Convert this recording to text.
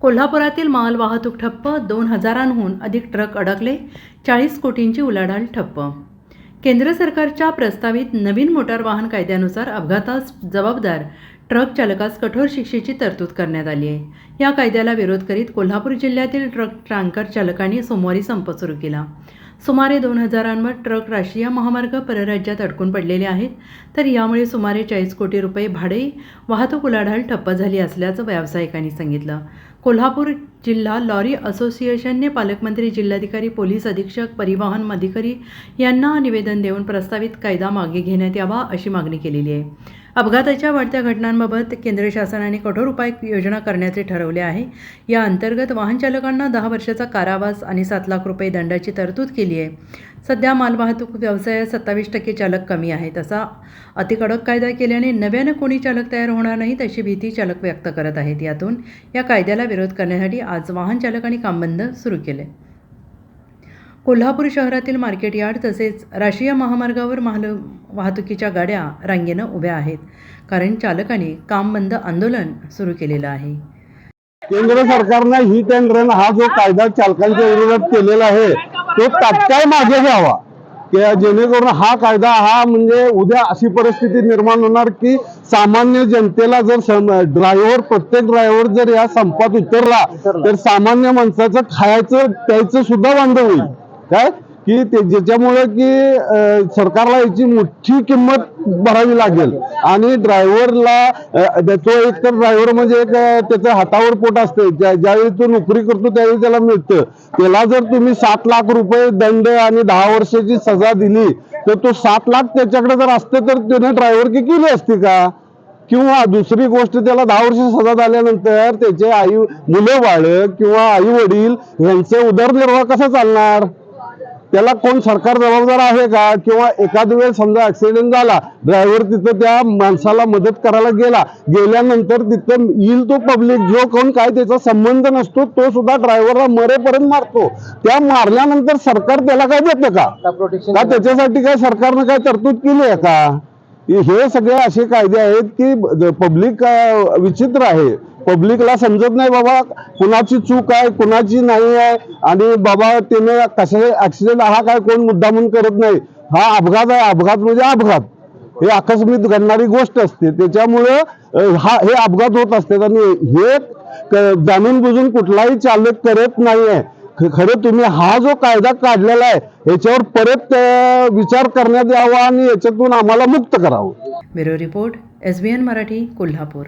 कोल्हापुरातील माल वाहतूक ठप्प दोन हजारांहून अधिक ट्रक अडकले चाळीस कोटींची उलाढाल ठप्प. केंद्र सरकारच्या प्रस्तावित नवीन मोटार वाहन कायद्यानुसार अपघातास जबाबदार ट्रक चालकास कठोर शिक्षेची तरतूद करण्यात आली आहे. या कायद्याला विरोध करीत कोल्हापूर जिल्ह्यातील ट्रक टँकर चालकांनी सोमवारी संप सुरू केला. सुमारे दोन हजारांवर ट्रक राष्ट्रीय महामार्ग परराज्यात अडकून पडलेले आहेत. तर यामुळे सुमारे चाळीस कोटी रुपये भाडे वाहतूक उलाढाल ठप्प झाली असल्याचं व्यावसायिकांनी सांगितलं. कोल्हापूर जिल्हा लॉरी असोसिएशनने पालकमंत्री जिल्हाधिकारी पोलीस अधीक्षक परिवहन अधिकारी यांना निवेदन देऊन प्रस्तावित कायदा मागे घेण्यात यावा अशी मागणी केलेली आहे. अपघाताच्या वाढत्या घटनांबाबत केंद्र शासनाने कठोर उपाय योजना करण्याचे ठरवले आहे. या अंतर्गत वाहनचालकांना दहा वर्षाचा कारावास आणि सात लाख रुपये दंडाची तरतूद केली आहे. सध्या मालवाहतूक व्यवसायात सत्तावीस टक्के चालक कमी आहेत असा अतिकडक कायदा केल्याने नव्यानं कोणी चालक तयार होणार नाहीत अशी भीती चालक व्यक्त करत आहेत. यातून या कायद्याला विरोध करण्यासाठी आज वाहन चालकांनी काम बंद सुरू केले. कोल्हापूर शहरातील मार्केट यार्ड तसेच राष्ट्रीय महामार्गावर माल वाहतुकीच्या गाड्या रांगेनं उभ्या आहेत. कारण चालकांनी काम बंद आंदोलन सुरू केलेलं आहे. केंद्र सरकारनं हिट अँड रन हा जो कायदा चालकांच्या विरोधात केलेला आहे तो तात्काळ मागे घ्यावा. जेणेकरून हा कायदा हा म्हणजे उद्या अशी परिस्थिती निर्माण होणार की सामान्य जनतेला जर ड्रायव्हर प्रत्येक ड्रायव्हर जर या संपात उतरला. तर सामान्य माणसाचं खायचं प्यायचं सुद्धा बंद होईल. काय? की ते ज्याच्यामुळे की सरकारला याची मोठी किंमत भरावी लागेल. आणि ड्रायव्हरला त्याचं एक तर ड्रायव्हर म्हणजे एक त्याचं हातावर पोट असते ज्या- ज्यावेळी तो नोकरी करतो त्यावेळी त्याला मिळतं. त्याला जर तुम्ही सात लाख रुपये दंड आणि दहा वर्षाची सजा दिली तर तो सात लाख त्याच्याकडे जर असते तर त्याने ड्रायव्हर केली असती का? किंवा दुसरी गोष्ट त्याला दहा वर्ष सजा झाल्यानंतर त्याचे आई मुलं बाळ किंवा आई वडील यांचे उदरनिर्वाह कसा चालणार? त्याला कोण सरकार जबाबदार आहे का? किंवा एखाद वेळ समजा ऍक्सिडेंट झाला ड्रायव्हर तिथं त्या माणसाला मदत करायला गेला गेल्यानंतर तिथं येईल तो पब्लिक जो कोण काय त्याचा संबंध नसतो तो सुद्धा ड्रायव्हरला मरेपर्यंत मारतो. त्या मारल्यानंतर सरकार त्याला काय देतं का? का त्याच्यासाठी काय सरकारनं काय तरतूद केली आहे का? हे सगळे असे कायदे आहेत की पब्लिक विचित्र आहे. पब्लिकला समजत नाही बाबा कुणाची चूक आहे कुणाची नाही आहे. आणि बाबा त्याने कसे ऍक्सिडेंट हा काय कोण मुद्दा म्हणून करत नाही. हा अपघात आहे अपघात म्हणजे अपघात. हे आकस्मित घडणारी गोष्ट असते. त्याच्यामुळं हा हे अपघात होत असतात. आणि हे जाणून बुजून कुठलाही चालक करत नाहीये. ख- खरं तुम्ही हा जो कायदा काढलेला आहे याच्यावर परत विचार करण्यात यावा आणि याच्यातून आम्हाला मुक्त करावं. Bureau report S B N Marathi Kolhapur.